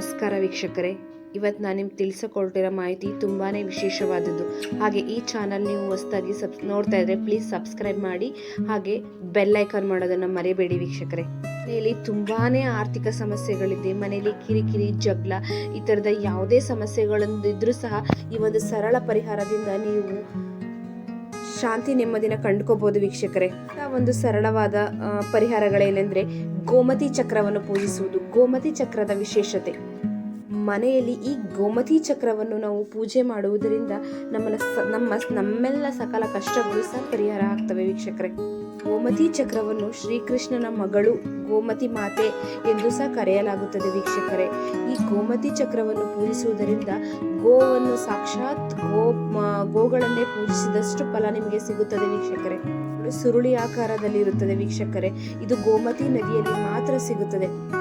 ನಮಸ್ಕಾರ ವೀಕ್ಷಕರೇ. ಇವತ್ತು ನಾನು ನಿಮ್ಗೆ ತಿಳಿಸಿಕೊಳ್ತಿರೋ ಮಾಹಿತಿ ತುಂಬಾ ವಿಶೇಷವಾದದ್ದು. ಹಾಗೆ ಈ ಚಾನಲ್ ನೀವು ಹೊಸದಾಗಿ ಸಬ್, ನೋಡ್ತಾ ಇದ್ರೆ ಪ್ಲೀಸ್ ಸಬ್ಸ್ಕ್ರೈಬ್ ಮಾಡಿ, ಹಾಗೆ ಬೆಲ್ ಐಕಾನ್ ಮಾಡೋದನ್ನು ಮರೆಯಬೇಡಿ ವೀಕ್ಷಕರೇ. ಮನೆಯಲ್ಲಿ ತುಂಬಾ ಆರ್ಥಿಕ ಸಮಸ್ಯೆಗಳಿದೆ, ಮನೆಯಲ್ಲಿ ಕಿರಿಕಿರಿ, ಜಗಳ, ಈ ಥರದ ಯಾವುದೇ ಸಮಸ್ಯೆಗಳೊಂದಿದ್ರೂ ಸಹ ಈ ಒಂದು ಸರಳ ಪರಿಹಾರದಿಂದ ನೀವು ಶಾಂತಿ, ನೆಮ್ಮದಿನ ಕಂಡುಕೋಬಹುದು ವೀಕ್ಷಕರೇ. ಒಂದು ಸರಳವಾದ ಪರಿಹಾರಗಳೇನೆಂದ್ರೆ ಗೋಮತಿ ಚಕ್ರವನ್ನು ಪೂಜಿಸುವುದು. ಗೋಮತಿ ಚಕ್ರದ ವಿಶೇಷತೆ. ಮನೆಯಲ್ಲಿ ಈ ಗೋಮತಿ ಚಕ್ರವನ್ನು ನಾವು ಪೂಜೆ ಮಾಡುವುದರಿಂದ ನಮ್ಮನ್ನ ನಮ್ಮ ನಮ್ಮೆಲ್ಲ ಸಕಲ ಕಷ್ಟಗಳು ಸಹ ಪರಿಹಾರ ಆಗ್ತವೆ ವೀಕ್ಷಕರೇ. ಗೋಮತಿ ಚಕ್ರವನ್ನು ಶ್ರೀಕೃಷ್ಣನ ಮಗಳು ಗೋಮತಿ ಮಾತೆ ಎಂದು ಸಹ ಕರೆಯಲಾಗುತ್ತದೆ ವೀಕ್ಷಕರೇ. ಈ ಗೋಮತಿ ಚಕ್ರವನ್ನು ಪೂಜಿಸುವುದರಿಂದ ಗೋವನ್ನು ಸಾಕ್ಷಾತ್ ಗೋ ಗೋಗಳನ್ನೇ ಪೂಜಿಸಿದಷ್ಟು ಫಲ ನಿಮಗೆ ಸಿಗುತ್ತದೆ ವೀಕ್ಷಕರೇ. ಸುರುಳಿ ಆಕಾರದಲ್ಲಿ ಇರುತ್ತದೆ ವೀಕ್ಷಕರೇ. ಇದು ಗೋಮತಿ ನದಿಯಲ್ಲಿ ಮಾತ್ರ ಸಿಗುತ್ತದೆ.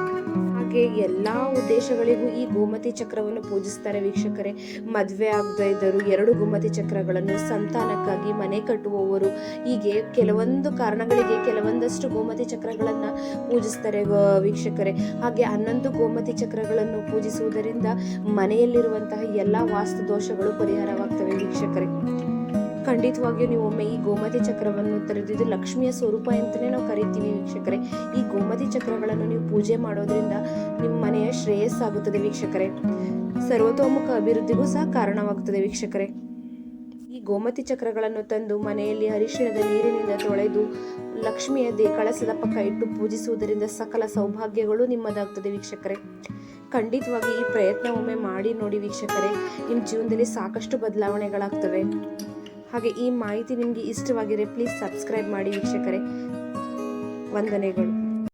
ಹಾಗೆ ಎಲ್ಲಾ ಉದ್ದೇಶಗಳಿಗೂ ಈ ಗೋಮತಿ ಚಕ್ರವನ್ನು ಪೂಜಿಸ್ತಾರೆ ವೀಕ್ಷಕರೇ. ಮದುವೆ ಆಗ್ತಾ ಇದ್ದರು ಎರಡು ಗೋಮತಿ ಚಕ್ರಗಳನ್ನು ಸಂತಾನಕ್ಕಾಗಿ ಮನೆ ಕಟ್ಟುವವರು ಹೀಗೆ ಕೆಲವೊಂದು ಕಾರಣಗಳಿಗೆ ಕೆಲವೊಂದಷ್ಟು ಗೋಮತಿ ಚಕ್ರಗಳನ್ನ ಪೂಜಿಸ್ತಾರೆ ವೀಕ್ಷಕರೇ. ಹಾಗೆ ಹನ್ನೊಂದು ಗೋಮತಿ ಚಕ್ರಗಳನ್ನು ಪೂಜಿಸುವುದರಿಂದ ಮನೆಯಲ್ಲಿರುವಂತಹ ಎಲ್ಲಾ ವಾಸ್ತು ದೋಷಗಳು ಪರಿಹಾರವಾಗ್ತವೆ ವೀಕ್ಷಕರೇ. ಖಂಡಿತವಾಗಿಯೂ ನೀವು ಒಮ್ಮೆ ಈ ಗೋಮತಿ ಚಕ್ರವನ್ನು ತೆರೆದಿದ್ದು ಲಕ್ಷ್ಮಿಯ ಸ್ವರೂಪ ಅಂತಲೇ ನಾವು ಕರಿತೀವಿ ವೀಕ್ಷಕರೇ. ಈ ಗೋಮತಿ ಚಕ್ರಗಳನ್ನು ನೀವು ಪೂಜೆ ಮಾಡೋದ್ರಿಂದ ನಿಮ್ಮ ಮನೆಯ ಶ್ರೇಯಸ್ಸಾಗುತ್ತದೆ ವೀಕ್ಷಕರೇ. ಸರ್ವತೋಮುಖ ಅಭಿವೃದ್ಧಿಗೂ ಸಹ ಕಾರಣವಾಗುತ್ತದೆ ವೀಕ್ಷಕರೇ. ಈ ಗೋಮತಿ ಚಕ್ರಗಳನ್ನು ತಂದು ಮನೆಯಲ್ಲಿ ಅರಿಶಿಣದ ನೀರಿನಿಂದ ತೊಳೆದು ಲಕ್ಷ್ಮಿಯ ದೇ ಕಳಸದ ಪಕ್ಕ ಇಟ್ಟು ಪೂಜಿಸುವುದರಿಂದ ಸಕಲ ಸೌಭಾಗ್ಯಗಳು ನಿಮ್ಮದಾಗ್ತದೆ ವೀಕ್ಷಕರೇ. ಖಂಡಿತವಾಗಿ ಈ ಪ್ರಯತ್ನ ಒಮ್ಮೆ ಮಾಡಿ ನೋಡಿ ವೀಕ್ಷಕರೇ. ನಿಮ್ಮ ಜೀವನದಲ್ಲಿ ಸಾಕಷ್ಟು ಬದಲಾವಣೆಗಳಾಗ್ತವೆ. ಹಾಗೆ ಈ ಮಾಹಿತಿ ನಿಮಗೆ ಇಷ್ಟವಾಗಿದ್ರೆ ಪ್ಲೀಸ್ ಸಬ್ಸ್ಕ್ರೈಬ್ ಮಾಡಿ ವೀಕ್ಷಕರೇ. ವಂದನೆಗಳು.